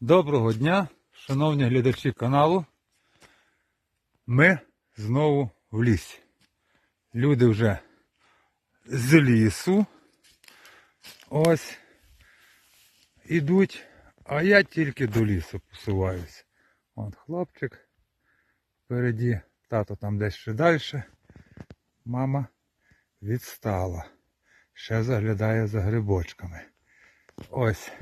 Доброго дня, шановні глядачі каналу. Ми знову в лісі. Люди вже з лісу. Ось ідуть, а я тільки до лісу посуваюся. От хлопчик впереді, тато там десь ще далі. Мама відстала. Ще заглядає за грибочками. Ось.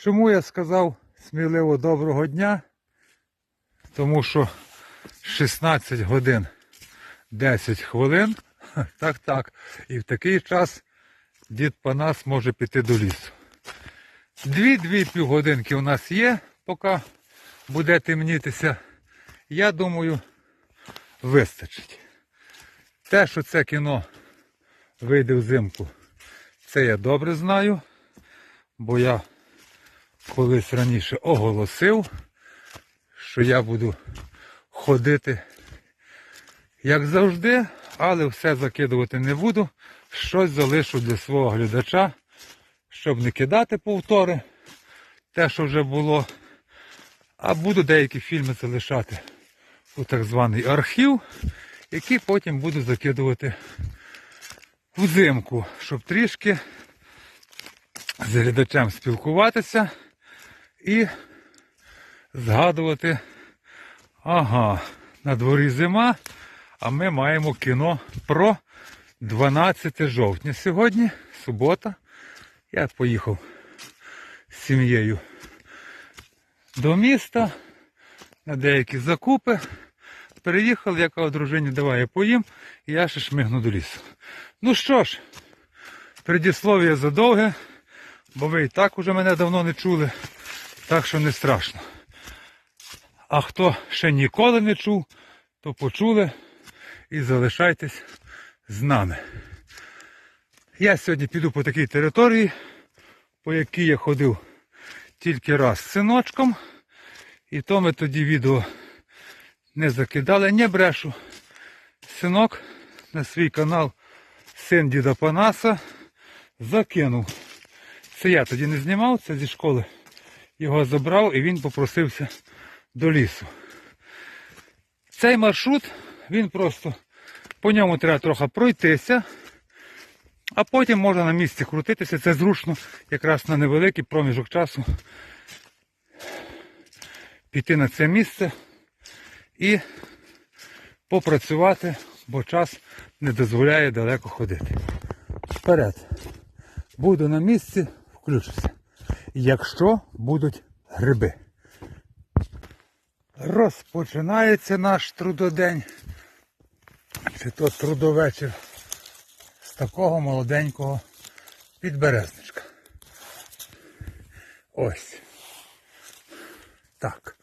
Чому я сказав сміливо доброго дня? Тому що 16 годин 10 хвилин. Так, так. І в такий час дід Панас може піти до лісу. Дві-дві півгодинки у нас є, поки буде темнітися. Я думаю, вистачить. Те, що це кіно вийде взимку, це я добре знаю, бо я колись раніше оголосив, що я буду ходити, як завжди, але все закидувати не буду. Щось залишу для свого глядача, щоб не кидати повтори, те, що вже було. А буду деякі фільми залишати у так званий архів, які потім буду закидувати взимку, щоб трішки з глядачем спілкуватися і згадувати, ага, на дворі зима, а ми маємо кіно про 12 жовтня. Сьогодні субота. Я поїхав з сім'єю до міста на деякі закупи. Переїхав, я кажу дружині, давай я поїм, і я ще шмигну до лісу. Ну що ж, предіслов'я задовге, бо ви і так уже мене давно не чули, так що не страшно. А хто ще ніколи не чув, то почули і залишайтесь з нами. Я сьогодні піду по такій території, по якій я ходив тільки раз з синочком. І то ми тоді відео не закидали, не брешу. Синок на свій канал син діда Панаса закинув. Це я тоді не знімав, це зі школи його забрав і він попросився до лісу. Цей маршрут, він просто по ньому треба трохи пройтися, а потім можна на місці крутитися. Це зручно якраз на невеликий проміжок часу піти на це місце і попрацювати, бо час не дозволяє далеко ходити. Вперед. Буду на місці, включуся. Якщо будуть гриби. Розпочинається наш трудодень. Чи то трудовечір з такого молоденького підберезничка. Ось. Так.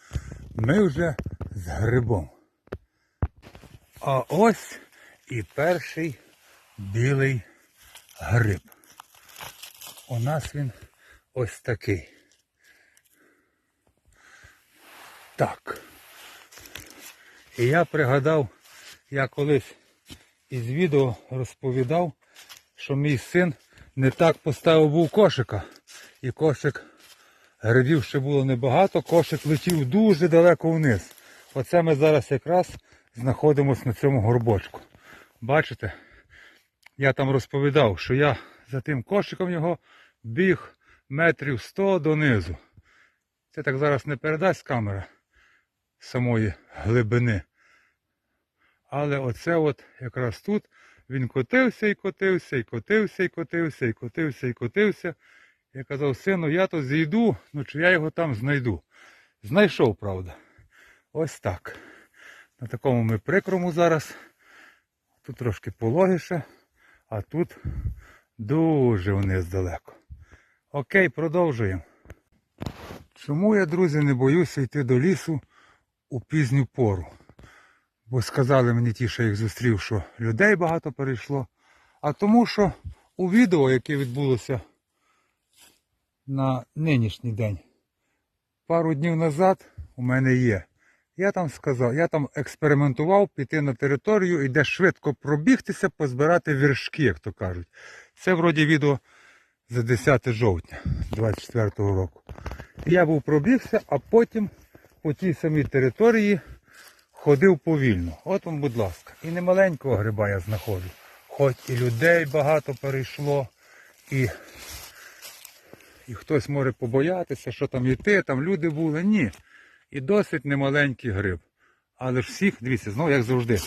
Ми вже з грибом. А ось і перший білий гриб. У нас він ось такий. Так. І я пригадав, я колись із відео розповідав, що мій син не так поставив був кошика. І кошик грибів ще було небагато, кошик летів дуже далеко вниз. Оце ми зараз якраз знаходимося на цьому горбочку. Бачите? Я там розповідав, що я за тим кошиком його біг метрів 100 донизу. Це так зараз не передасть камера самої глибини. Але оце от якраз тут він котився і котився, і котився, і котився, і котився, і котився. Я казав, сину, я то зійду, ну чи я його там знайду. Знайшов, правда. Ось так. На такому ми прикрому зараз. Тут трошки пологіше, а тут дуже вниз далеко. Окей, продовжуємо. Чому я, друзі, не боюся йти до лісу у пізню пору? Бо сказали мені ті, що їх зустрів, що людей багато перейшло. А тому, що у відео, яке відбулося на нинішній день, пару днів назад у мене є. Я там сказав, я там експериментував піти на територію і де швидко пробігтися, позбирати віршки, як то кажуть. Це вроді відео за 10 жовтня 24 року. Я був пробігся, а потім по тій самій території ходив повільно. От вам, будь ласка. І не маленького гриба я знаходжу. Хоч і людей багато перейшло, і, і хтось може побоятися, що там йти, там люди були. Ні. І досить немаленький гриб. Але ж всіх, дивіться, знову як завжди,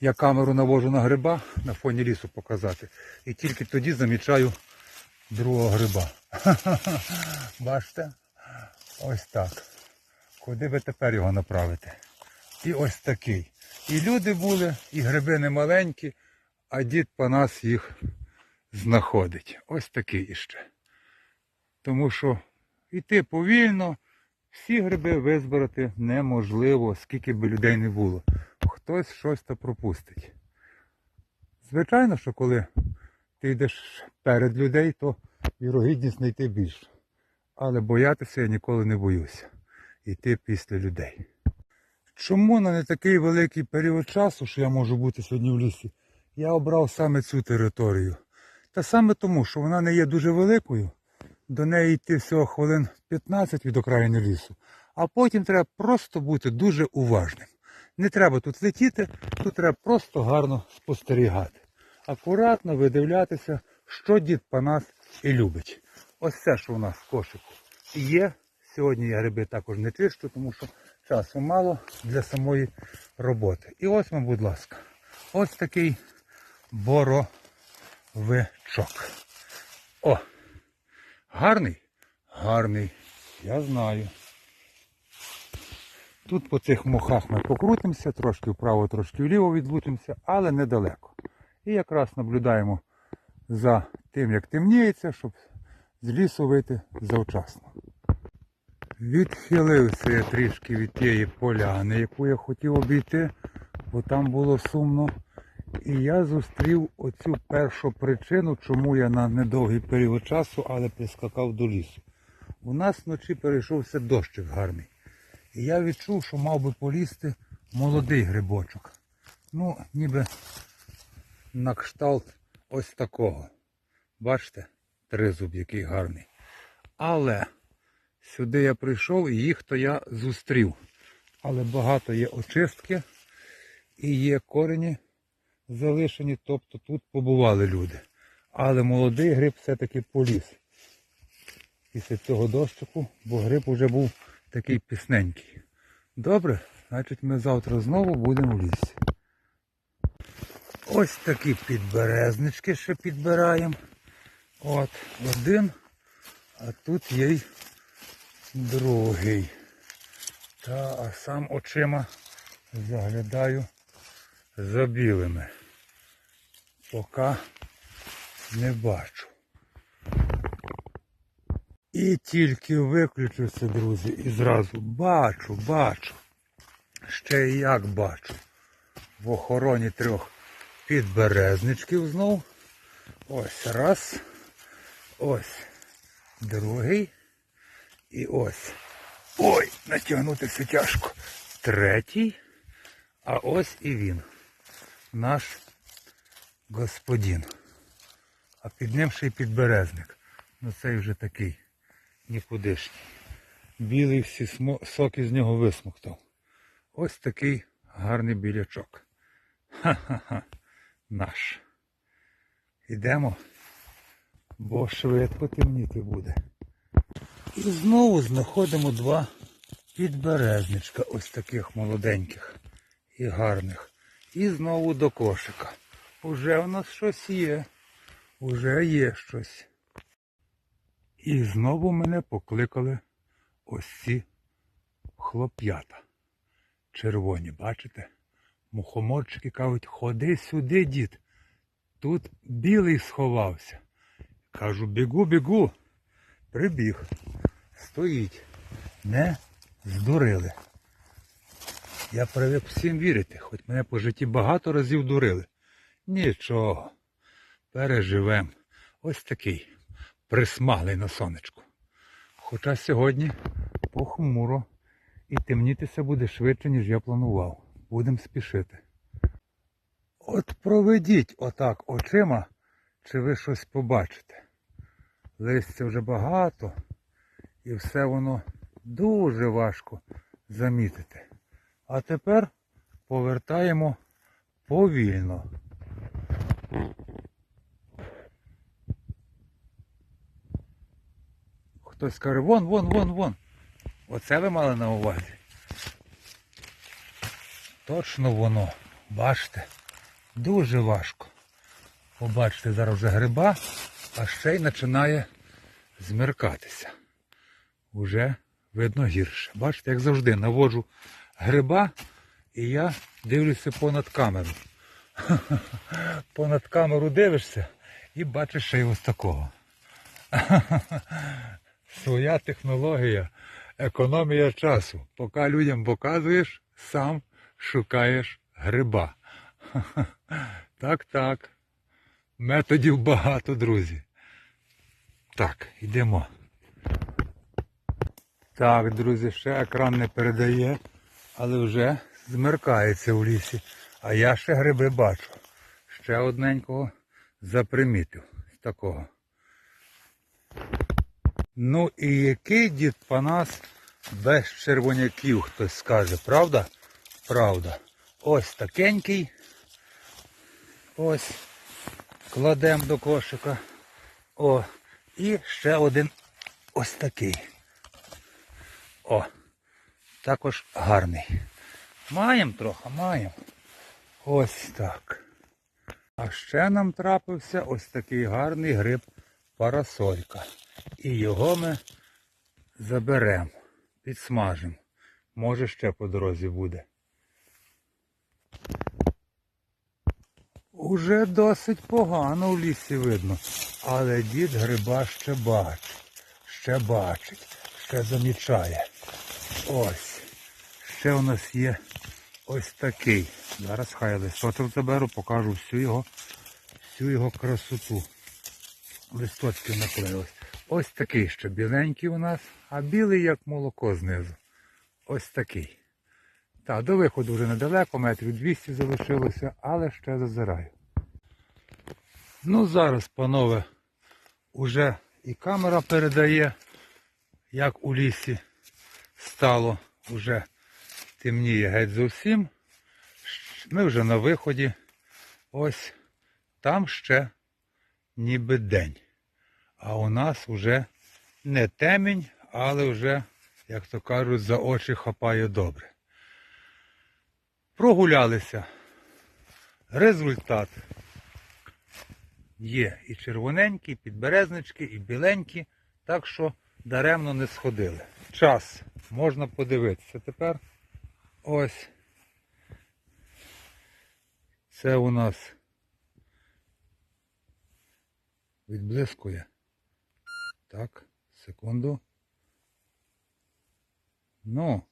я камеру навожу на гриба на фоні лісу показати. І тільки тоді замічаю другого гриба. Бачите? Ось так. Куди ви тепер його направите? І ось такий. І люди були, і гриби не маленькі, а дід Панас їх знаходить. Ось такий іще. Тому що йти повільно, всі гриби визбирати неможливо, скільки би людей не було. Хтось щось то пропустить. Звичайно, що коли ти йдеш перед людей, то вірогідність знайти більше. Але боятися я ніколи не боюся. Йти після людей. Чому на не такий великий період часу, що я можу бути сьогодні в лісі, я обрав саме цю територію. Та саме тому, що вона не є дуже великою, до неї йти всього хвилин 15 від окраїни лісу, а потім треба просто бути дуже уважним. Не треба тут летіти, тут треба просто гарно спостерігати. Акуратно видивлятися, що дід Панас і любить. Ось це, що у нас в кошику є. Сьогодні я гриби також не чищу, тому що часу мало для самої роботи. І ось вам, будь ласка, ось такий боровичок. О! Гарний? Гарний. Я знаю. Тут по цих мохах ми покрутимося, трошки вправо, трошки вліво відлучимося, але недалеко. І якраз наблюдаємо за тим, як темніється, щоб з лісу вийти завчасно. Відхилився я трішки від тієї поляни, яку я хотів обійти, бо там було сумно. І я зустрів оцю першу причину, чому я на недовгий період часу, але прискакав до лісу. У нас вночі перейшовся дощик гарний. І я відчув, що мав би полізти молодий грибочок. Ну, ніби на кшталт ось такого. Бачите, тризуб який гарний. Але сюди я прийшов і їх то я зустрів. Але багато є очистки і є корені залишені, тобто тут побували люди. Але молодий гриб все-таки поліз. Після цього дощику, бо гриб вже був такий пісненький. Добре, значить ми завтра знову будемо в лісі. Ось такі підберезнички ще підбираємо. От, один, а тут є й другий. Та, а сам очима заглядаю за білими. Поки не бачу. І тільки виключився, друзі, і зразу бачу, бачу. Ще і як бачу. В охороні трьох підберезничків знов. Ось раз. Ось другий. І ось. Ой, натягнутися тяжко. Третій. А ось і він. Наш господин. А під ним ще й підберезник. Ну цей вже такий нікудишній. Білий всі смо- соки з нього висмоктав. Ось такий гарний білячок. Ха-ха-ха. Наш. Ідемо, бо швидко темніти буде. І знову знаходимо два підберезничка, ось таких молоденьких і гарних. І знову до кошика. Уже у нас щось є. Уже є щось. І знову мене покликали ось ці хлоп'ята. Червоні, бачите? Мухоморчики кажуть, ходи сюди, дід. Тут білий сховався. Кажу, бігу, бігу. Прибіг. Стоїть. Не здурили. Я привик всім вірити, хоч мене по житті багато разів дурили. Нічого. Переживем. Ось такий присмаглий на сонечку. Хоча сьогодні похмуро і темнітися буде швидше, ніж я планував. Будемо спішити. От проведіть отак очима, чи ви щось побачите. Листя вже багато, і все воно дуже важко замітити. А тепер повертаємо повільно. Хтось каже, вон, вон, вон, вон. Оце ви мали на увазі. Точно воно. Бачите, дуже важко. Побачите, зараз вже гриба, а ще й починає змеркатися. Уже видно гірше. Бачите, як завжди, наводжу гриба і я дивлюся понад камеру. Понад камеру дивишся і бачиш ще й ось такого. Своя технологія, економія часу. Поки людям показуєш, сам шукаєш гриба. Так, так. Методів багато, друзі. Так, йдемо. Так, друзі, ще екран не передає, але вже змеркається в лісі. А я ще гриби бачу. Ще одненького запримітив з такого. Ну і який дід Панас без червоняків, хтось скаже, правда? Правда. Ось такенький. Ось. Кладемо до кошика. О. І ще один ось такий. О. Також гарний. Маємо трохи, маємо. Ось так. А ще нам трапився ось такий гарний гриб парасолька. І його ми заберемо, підсмажимо. Може ще по дорозі буде. Уже досить погано в лісі видно, але дід гриба ще бачить, ще бачить, ще замічає. Ось. Ще у нас є ось такий. Зараз хай листочок заберу, покажу всю його, всю його красоту. Листочки наклеїлись. Ось такий ще біленький у нас, а білий як молоко знизу. Ось такий. Так, до виходу вже недалеко, метрів 200 залишилося, але ще зазираю. Ну зараз, панове, уже і камера передає, як у лісі стало, вже темніє геть зовсім. Ми вже на виході. Ось там ще ніби день. А у нас вже не темінь, але вже, як то кажуть, за очі хапає добре. Прогулялися. Результат. Є і червоненькі, і підберезнички, і біленькі, так що даремно не сходили. Час можна подивитися тепер. Ось. Це у нас відблискує. Так, секунду. Ну,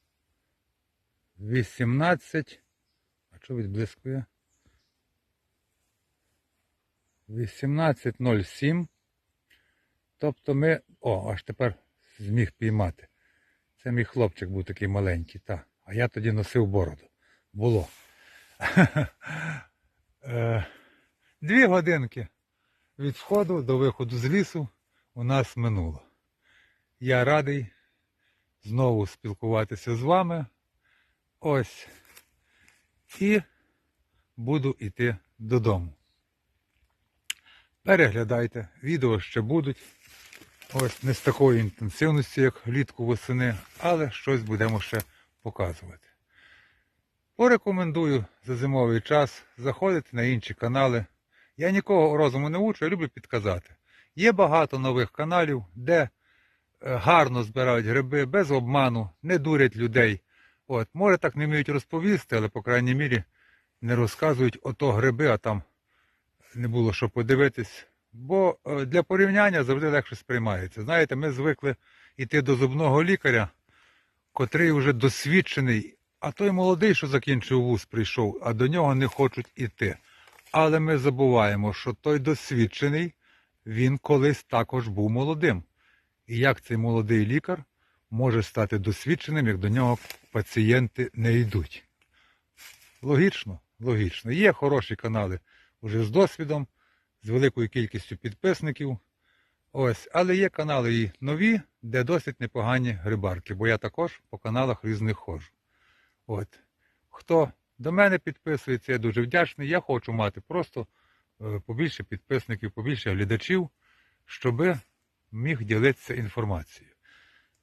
18. Що відблискує? 18.07. Тобто ми... О, аж тепер зміг піймати. Це мій хлопчик був такий маленький, та. А я тоді носив бороду. Було. Е, Дві годинки від входу до виходу з лісу у нас минуло. Я радий знову спілкуватися з вами. Ось. І буду йти додому. Переглядайте, відео ще будуть. Ось не з такої інтенсивності, як влітку восени, але щось будемо ще показувати. Порекомендую за зимовий час заходити на інші канали. Я нікого розуму не учу, я люблю підказати. Є багато нових каналів, де е, гарно збирають гриби, без обману, не дурять людей. От, Може так не вміють розповісти, але, по крайній мірі, не розказують ото гриби, а там не було що подивитись. Бо е, для порівняння завжди легше сприймається. Знаєте, ми звикли йти до зубного лікаря, котрий вже досвідчений, а той молодий, що закінчив вуз, прийшов, а до нього не хочуть іти. Але ми забуваємо, що той досвідчений, він колись також був молодим. І як цей молодий лікар може стати досвідченим, як до нього пацієнти не йдуть? Логічно, логічно. Є хороші канали вже з досвідом, з великою кількістю підписників. Ось, але є канали і нові, де досить непогані рибарки, бо я також по каналах різних ходжу. От. Хто до мене підписується, я дуже вдячний. Я хочу мати просто е, побільше підписників, побільше глядачів, щоб міг ділитися інформацією.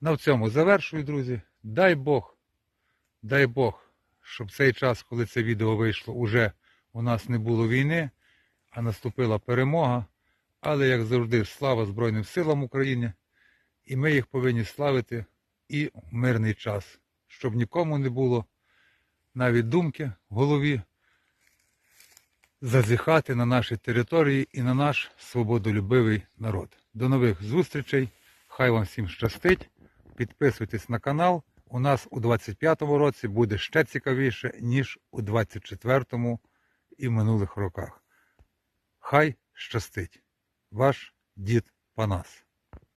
На цьому завершую, друзі. Дай Бог, дай Бог, щоб цей час, коли це відео вийшло, уже у нас не було війни, а наступила перемога. Але, як завжди, слава Збройним силам України, і ми їх повинні славити і в мирний час, щоб нікому не було навіть думки в голові зазіхати на наші території і на наш свободолюбивий народ. До нових зустрічей. Хай вам всім щастить. Підписуйтесь на канал. У нас у 25-му році буде ще цікавіше, ніж у 24-му і минулих роках. Хай щастить! Ваш дід Панас.